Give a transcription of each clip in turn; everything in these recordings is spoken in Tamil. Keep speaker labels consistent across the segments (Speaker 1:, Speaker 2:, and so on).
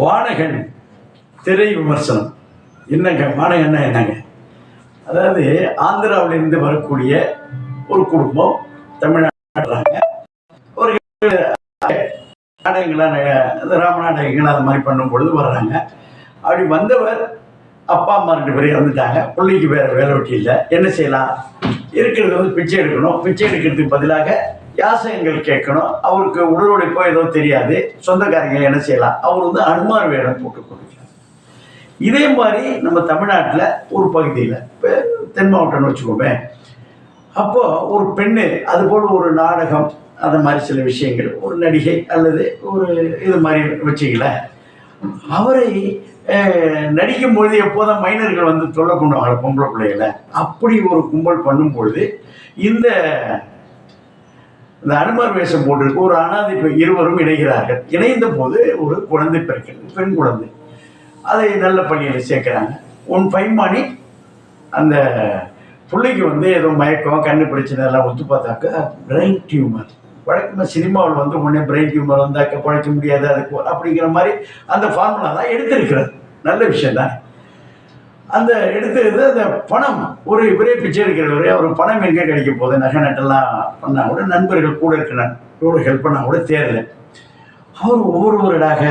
Speaker 1: வானகன் திரை விமர்சனம். என்னங்க? வானகன்னா என்னங்க? அதாவது ஆந்திராவிலிருந்து வரக்கூடிய ஒரு குடும்பம் தமிழ்நாடுறாங்க ஒரு நாடகங்களாக அந்த ராம நாடகங்கள் அது மாதிரி பண்ணும் பொழுது வர்றாங்க. அப்படி வந்தவர் அப்பா அம்மா ரெண்டு பேரும் இறந்துட்டாங்க. பிள்ளைக்கு வேற வேலை வெட்டி இல்லை. என்ன செய்யலாம்? இருக்கிறது வந்து பிச்சை எடுக்கணும். பிச்சை எடுக்கிறதுக்கு பதிலாக யாசகங்கள் கேட்கணும். அவருக்கு உடல் ஏதோ தெரியாது. சொந்தக்காரங்க என்ன செய்யலாம்? அவர் வந்து அன்மார் வேடம் போட்டு கொடுக்கலாம் இதே மாதிரி நம்ம தமிழ்நாட்டில் ஒரு பகுதியில் இப்போ தென் மாவட்டம்னு வச்சுக்கோமே அப்போது ஒரு பெண்ணு அது போல் ஒரு நாடகம் அந்த மாதிரி சில விஷயங்கள் ஒரு நடிகை அல்லது ஒரு இது மாதிரி வச்சுக்கல. அவரை நடிக்கும் நடிக்கும்பொழுது எப்போதும் மைனர்கள் வந்து தொல்லை பண்ணுவாங்க பொம்பளை பிள்ளைகளை. அப்படி ஒரு கும்பல் பண்ணும்பொழுது இந்த இந்த அனுமார் வேஷம் போட்டிருக்கு. ஒரு அனாதை இருவரும் இணைகிறார்கள். இணைந்த போது ஒரு குழந்தை பிறக்கிறது பெண் குழந்தை. அதை நல்ல பள்ளியில் சேர்க்குறாங்க. ஒன் பைமானி அந்த பிள்ளைக்கு வந்து ஏதோ மயக்கம் கண்ணு பிரச்சனை எல்லாம் ஒத்து பார்த்தாக்கா பிரெயின் டியூமர் வழக்கமாக சினிமாவில் வந்து உடனே பிரெயின் டியூமர் வந்தாக்க பழைக்க முடியாது அதுக்கு அப்படிங்கிற மாதிரி அந்த ஃபார்முலா தான் எடுத்திருக்கிறது. நல்ல விஷயம் தான் அந்த எடுத்து அந்த பணம் ஒரு இவரே பிச்சை எடுக்கிறவரே அவர் பணம் எங்கே கிடைக்க போகுது? நகை நட்டெல்லாம் பண்ணால் கூட நண்பர்கள் கூட இருக்கிறான் கூட ஹெல்ப் பண்ணால் கூட தேரல. அவர் ஒவ்வொருவரிடாக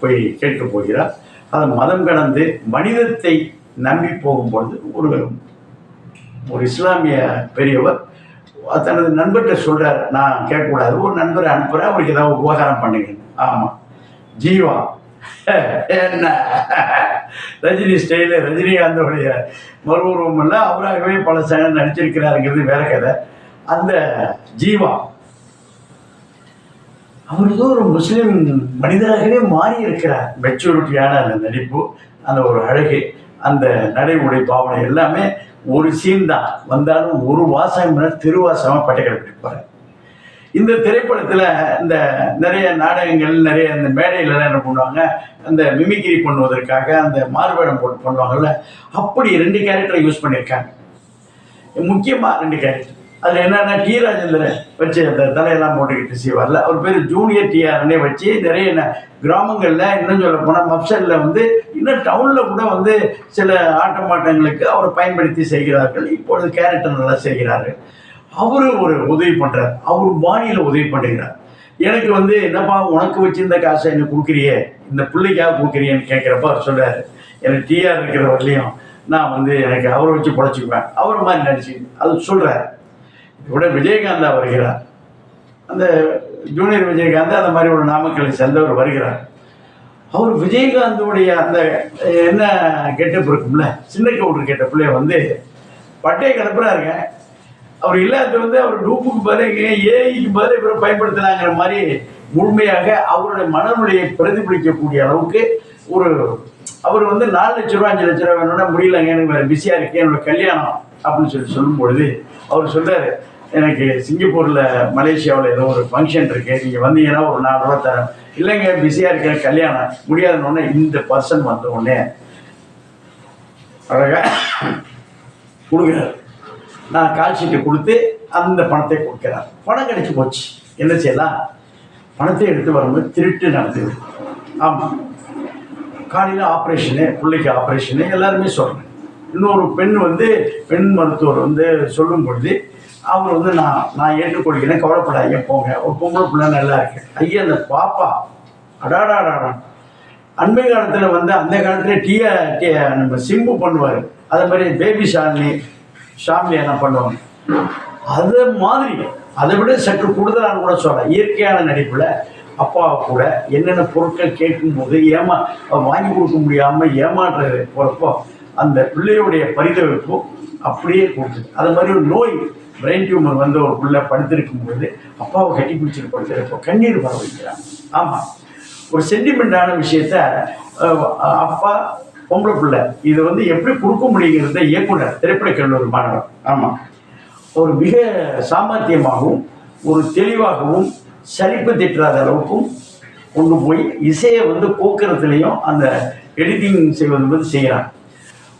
Speaker 1: போய் கேட்க போகிறார். அது மதம் கடந்து மனிதத்தை நம்பி போகும்பொழுது ஒரு ஒரு இஸ்லாமிய பெரியவர் தனது நண்பர்கிட்ட சொல்கிறார் நான் கேட்கக்கூடாது ஒரு நண்பரை அனுப்புகிறேன் அவருக்கு ஏதாவது உபகாரம் பண்ணுங்க. ஆமாம் ஜீவா. என்ன? ரஜினி ஸ்டைலு ரஜினிகாந்தோடைய மறுபுருவம் எல்லாம் அவராகவே பல சேனல் நடிச்சிருக்கிறாருங்கிறது வேற கதை. அந்த ஜீவா அவர் ஏதோ ஒரு முஸ்லீம் மனிதராகவே மாறி இருக்கிறார் மெச்சூரிட்டியான அந்த நடிப்பு அந்த ஒரு அழகு அந்த நடை உடை பாவனை எல்லாமே ஒரு சீன் தான். வந்தாலும் ஒரு வாசகம் திருவாசகமாக பட்டை கிளப்பிட்டு இந்த திரைப்படத்தில் இந்த நிறைய நாடகங்கள் நிறைய இந்த மேடையிலலாம் என்ன பண்ணுவாங்க? அந்த மிமிக்ரி பண்ணுவதற்காக அந்த மாறுவேடம் போட்டு பண்ணுவாங்கல்ல அப்படி ரெண்டு கேரக்டரை யூஸ் பண்ணியிருக்காங்க. முக்கியமாக ரெண்டு கேரக்டர் அதில் என்னென்னா டி ராஜேந்திரன் வச்சு அந்த தலையெல்லாம் போட்டுக்கிட்டு செய்வார்ல. அவர் பேர் ஜூனியர் டிஆர்னே வச்சு நிறைய கிராமங்களில் இன்னும் சொல்ல போனால் மப்சலில் வந்து இன்னும் டவுனில் கூட வந்து சில ஆட்டம் பாட்டங்களுக்கு அவர் பயன்படுத்தி செய்கிறார்கள். இப்பொழுது கேரக்டர் நல்லா செய்கிறார்கள். அவரு ஒரு உதவி பண்ணுறார் அவர் பாணியில் உதவி பண்ணுகிறார் எனக்கு வந்து என்னப்பா உனக்கு வச்சிருந்த காசை எனக்கு கொடுக்குறியே? இந்த பிள்ளைக்காக கொடுக்குறியேன்னு கேட்குறப்ப அவர் சொல்றாரு. எனக்கு டிஆர் இருக்கிற வரலையும் நான் வந்து எனக்கு அவரை வச்சு பொழைச்சிக்குவேன். அவர் மாதிரி நடிச்சு அது சொல்கிறார் கூட விஜயகாந்தா வருகிறார். அந்த ஜூனியர் விஜயகாந்த் அந்த மாதிரி ஒரு நாமக்கலை சேர்ந்தவர் வருகிறார். அவர் விஜயகாந்தோடைய அந்த என்ன கெட்டப் இருக்கும்ல சின்ன கவுண்டர் கெட்ட பிள்ளைய வந்து பட்டையை கிளப்புறாருங்க. அவர் இல்லாத வந்து அவர் டூப்புக்கு பதில் ஏஐக்கு பதில் இவரை பயன்படுத்தினாங்கிற மாதிரி முழுமையாக அவருடைய மனநிலையை பிரதிபலிக்கக்கூடிய அளவுக்கு ஒரு அவர் வந்து நாலு லட்ச ரூபா அஞ்சு லட்ச ரூபா வேணும்னா முடியலங்க எனக்கு வேறு பிஸியாக இருக்கேன் என்னோட கல்யாணம் அப்படின்னு சொல்லி சொல்லும் பொழுது அவர் சொல்கிறார் எனக்கு சிங்கப்பூரில் மலேசியாவில் ஏதோ ஒரு ஃபங்க்ஷன் இருக்குது நீங்கள் வந்தீங்கன்னா ஒரு நாலு ரூபா தரேன். இல்லைங்க பிஸியாக இருக்கிற கல்யாணம் முடியாதுன்னு இந்த பர்சன் வந்த உடனே அழகாக கொடுக்குறாரு. நான் கால் ஷீட்டை கொடுத்து அந்த பணத்தை கொடுக்கிறார். பணம் கிடைச்சி போச்சு. என்ன செய்யலாம்? பணத்தை எடுத்து வரும்போது திருட்டு நடந்தது. ஆமாம் காலையில் ஆப்ரேஷனு பிள்ளைக்கு ஆப்ரேஷனு எல்லாருமே சொல்கிறேன் இன்னொரு பெண் வந்து பெண் மருத்துவர் வந்து சொல்லும் பொழுது அவர் வந்து நான் நான் ஏற்றுக்கொள்கிறேன் கவலைப்படாதீங்க போங்க. ஒரு பொம்பளை பிள்ளை நல்லா இருக்கு. ஐயா அந்த பாப்பா அடாடாடாடா. அண்மை காலத்தில் வந்து அந்த காலத்துல டீயா டீ நம்ம சிம்பு பண்ணுவார். அதே மாதிரி பேபி ஷாலினி ஷாமிலி என்ன பண்ணுவாங்க. அது மாதிரி அதை விட சற்று கூடுதலான கூட சொல்லலாம். இயற்கையான நடிப்பில் அப்பாவை கூட என்னென்ன பொருட்கள் கேட்கும்போது ஏமா வாங்கி கொடுக்க முடியாமல் ஏமாற்றுறது போகிறப்போ அந்த பிள்ளையுடைய பரிதவிப்பும் அப்படியே கொடுக்குது அது மாதிரி ஒரு நோய் பிரெயின் டியூமர் வந்து ஒரு பிள்ளை படுத்திருக்கும் பொழுது அப்பாவை கட்டி பிடிச்சிட்டு படுத்துறப்போ கண்ணீர் வர வைக்கிறாங்க ஆமாம் ஒரு சென்டிமெண்டான விஷயத்த அப்பா பொம்பளை பிள்ளை. இது வந்து எப்படி கொடுக்க முடியுங்கிறத இயக்குனர் திரைப்படக் கல்லூரி மாணவர். ஆமாம் ஒரு மிக சாமர்த்தியமாகவும் ஒரு தெளிவாகவும் சலிப்பு திட்டாத அளவுக்கும் கொண்டு போய் இசையை வந்து போக்குறதுலையும் அந்த எடிட்டிங் செய்வது வந்து செய்கிறாங்க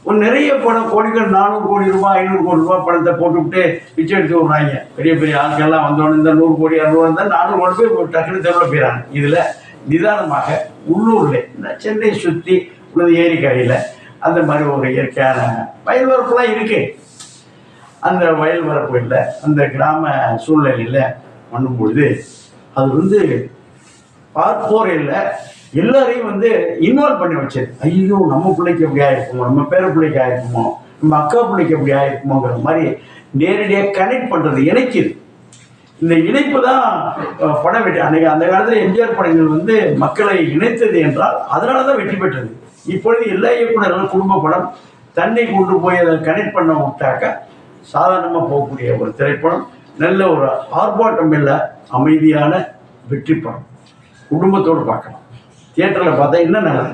Speaker 1: ஒரு நிறைய படம் கோடிகள் நானூறு கோடி ரூபாய் ஐநூறு கோடி ரூபாய் படத்தை போட்டுவிட்டு பிச்சை எடுத்து விடுறாங்க பெரிய பெரிய ஆட்கள்லாம் வந்தோடனே இந்த நூறு கோடி இரநூறு இருந்தால் நானூறு கோடி போய் டக்குனு தெருவில் போயிடறாங்க. இதில் நிதானமாக உள்ளூரில் இந்த சென்னை சுற்றி ஏரிக்கரையில் அந்த மாதிரி ஒரு இயற்கையான வயல் வரப்புலாம் இருக்குது அந்த வயல் வரப்புகளில் அந்த கிராம சூழ்நிலையில் பண்ணும்பொழுது அது வந்து பார்ப்போர் இல்லை எல்லாரையும் வந்து இன்வால்வ் பண்ணி வச்சது. ஐயோ நம்ம பிள்ளைக்கு எப்படி ஆயிருக்குமோ நம்ம பேர பிள்ளைக்கு ஆயிருக்குமோ நம்ம அக்கா பிள்ளைக்கு எப்படி ஆயிருக்குமோங்கிற மாதிரி நேரடியாக கனெக்ட் பண்ணுறது இணைக்குது இந்த இணைப்பு தான் படம் வெற்றி அன்னைக்கு அந்த காலத்தில் எம்ஜிஆர் படங்கள் வந்து மக்களை இணைத்தது என்றால் அதனால தான் வெற்றி பெற்றது. இப்பொழுது எல்லா இயக்குநர்களும் குடும்ப படம் தன்னை கொண்டு போய் அதை கனெக்ட் பண்ண விட்டாக்க சாதாரணமாக போகக்கூடிய ஒரு திரைப்படம் நல்ல ஒரு ஆர்ப்பாட்டம் இல்லை அமைதியான வெற்றி படம். குடும்பத்தோடு பார்க்கலாம். தியேட்டரில் பார்த்தா இன்னும் நல்லா